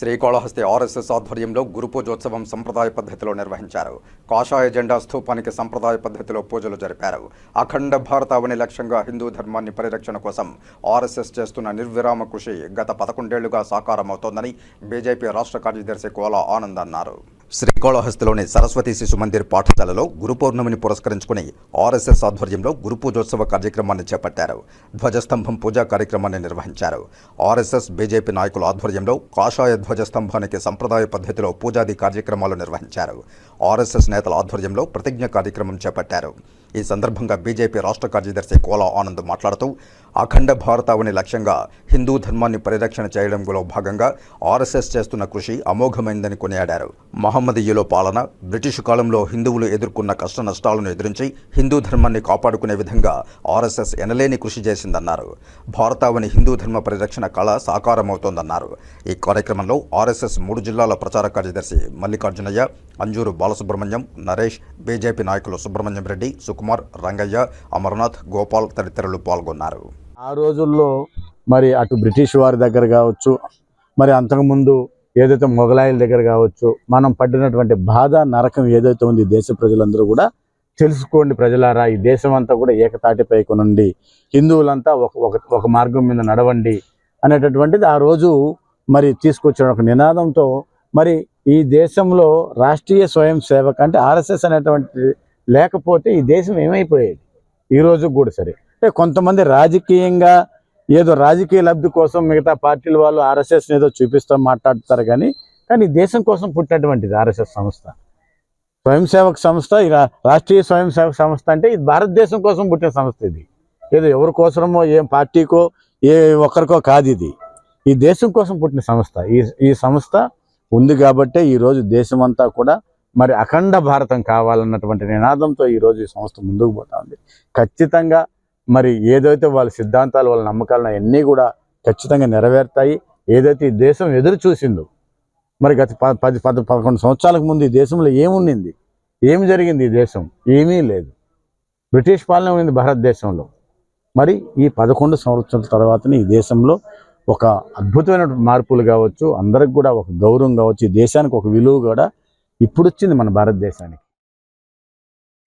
Srikalahasti RSS ఆధ్వర్యంలో గురు పూజోత్సవం సంప్రదాయ పద్ధతిలో నిర్వహించారు. కాషాయ జెండా స్థూపానికి సంప్రదాయ పద్ధతిలో పూజలు జరిపారు. అఖండ భారతావని లక్ష్యంగా హిందూ ధర్మాన్ని పరిరక్షణ కోసం ఆర్ఎస్ఎస్ చేస్తున్న నిర్విరామ కృషి గత పదకొండేళ్ళుగా సాకారమవుతోందని బీజేపీ రాష్ట్ర కార్యదర్శి కోలా ఆనంద్ అన్నారు. శ్రీకాళహస్తిలోని సరస్వతి శిశు మందిర్ పాఠశాలలో గురు పౌర్ణమిని పురస్కరించుకుని ఆర్ఎస్ఎస్ ఆధ్వర్యంలో గురు పూజోత్సవ కార్యక్రమాన్ని చేపట్టారు. ధ్వజస్తంభం పూజా కార్యక్రమాన్ని నిర్వహించారు. ఆర్ఎస్ఎస్ బీజేపీ నాయకుల ఆధ్వర్యంలో కాషాయ ధ్వజస్తంభానికి సంప్రదాయ పద్ధతిలో పూజాది కార్యక్రమాలు నిర్వహించారు. ఆర్ఎస్ఎస్ నేతల ఆధ్వర్యంలో ప్రతిజ్ఞ కార్యక్రమం చేపట్టారు. ఈ సందర్భంగా బీజేపీ రాష్ట్ర కార్యదర్శి కోలా ఆనంద్ మాట్లాడుతూ అఖండ భారతావని లక్ష్యంగా హిందూ ధర్మాన్ని పరిరక్షణ చేయడంలో భాగంగా ఆర్ఎస్ఎస్ చేస్తున్న కృషి అమోఘమైందని కొనియాడారు. మహమ్మదీయుల పాలన బ్రిటిష్ కాలంలో హిందువులు ఎదుర్కొన్న కష్ట నష్టాలను ఎదిరించి హిందూ ధర్మాన్ని కాపాడుకునే విధంగా ఆర్ఎస్ఎస్ ఎనలేని కృషి చేసిందన్నారు. భారతావని హిందూ ధర్మ పరిరక్షణ కళ సాకారమవుతోందన్నారు. ఈ కార్యక్రమంలో ఆర్ఎస్ఎస్ మూడు జిల్లాల ప్రచార కార్యదర్శి మల్లికార్జునయ్య అంజూరు బాలసుబ్రహ్మణ్యం నరేష్ బీజేపీ నాయకులు సుబ్రహ్మణ్యం రెడ్డి సుకుమార్ రంగయ్య అమర్నాథ్ గోపాల్ తదితరులు పాల్గొన్నారు. ఆ రోజుల్లో మరి అటు బ్రిటిష్ వారి దగ్గర కావచ్చు మరి అంతకుముందు ఏదైతే మొఘలాయిల దగ్గర కావచ్చు మనం పడినటువంటి బాధ నరకం ఏదైతే ఉంది దేశ ప్రజలందరూ కూడా తెలుసుకోండి ప్రజలారా. ఈ దేశం అంతా కూడా ఏకతాటిపై కొనండి హిందువులంతా ఒక ఒక ఒక మార్గం మీద నడవండి అనేటటువంటిది ఆ రోజు మరి తీసుకొచ్చిన ఒక నినాదంతో మరి ఈ దేశంలో రాష్ట్రీయ స్వయం సేవక్ అంటే ఆర్ఎస్ఎస్ అనేటువంటి లేకపోతే ఈ దేశం ఏమైపోయేది? ఈరోజు కూడా సరే. అంటే కొంతమంది రాజకీయంగా ఏదో రాజకీయ లబ్ధి కోసం మిగతా పార్టీల వాళ్ళు ఆర్ఎస్ఎస్ ఏదో చూపిస్తూ మాట్లాడతారు కానీ కానీ ఈ దేశం కోసం పుట్టినటువంటిది ఆర్ఎస్ఎస్ సంస్థ. స్వయం సేవక సంస్థ ఇక రాష్ట్రీయ స్వయం సేవక సంస్థ అంటే ఇది భారతదేశం కోసం పుట్టిన సంస్థ ఇది. ఏదో ఎవరి కోసమో ఏం పార్టీకో ఏ ఒక్కరికో కాదు ఇది. ఈ దేశం కోసం పుట్టిన సంస్థ. ఈ ఈ సంస్థ ఉంది కాబట్టే ఈరోజు దేశం అంతా కూడా మరి అఖండ భారతం కావాలన్నటువంటి నినాదంతో ఈరోజు ఈ సంస్థ ముందుకు పోతా ఉంది. ఖచ్చితంగా మరి ఏదైతే వాళ్ళ సిద్ధాంతాలు వాళ్ళ నమ్మకాలను అవన్నీ కూడా ఖచ్చితంగా నెరవేరుతాయి. ఏదైతే ఈ దేశం ఎదురు చూసిందో మరి గత ప- పది పది పదకొండు సంవత్సరాలకు ముందు ఈ దేశంలో ఏముండింది? ఏమి జరిగింది ఈ దేశం? ఏమీ లేదు. బ్రిటిష్ పాలన ఉంది భారతదేశంలో. మరి ఈ పదకొండు సంవత్సరాల తర్వాతనే ఈ దేశంలో ఒక అద్భుతమైన మార్పులు కావచ్చు అందరికి కూడా ఒక గౌరవం కావచ్చు ఈ దేశానికి ఒక విలువ కూడా ఇప్పుడు వచ్చింది మన భారతదేశానికి.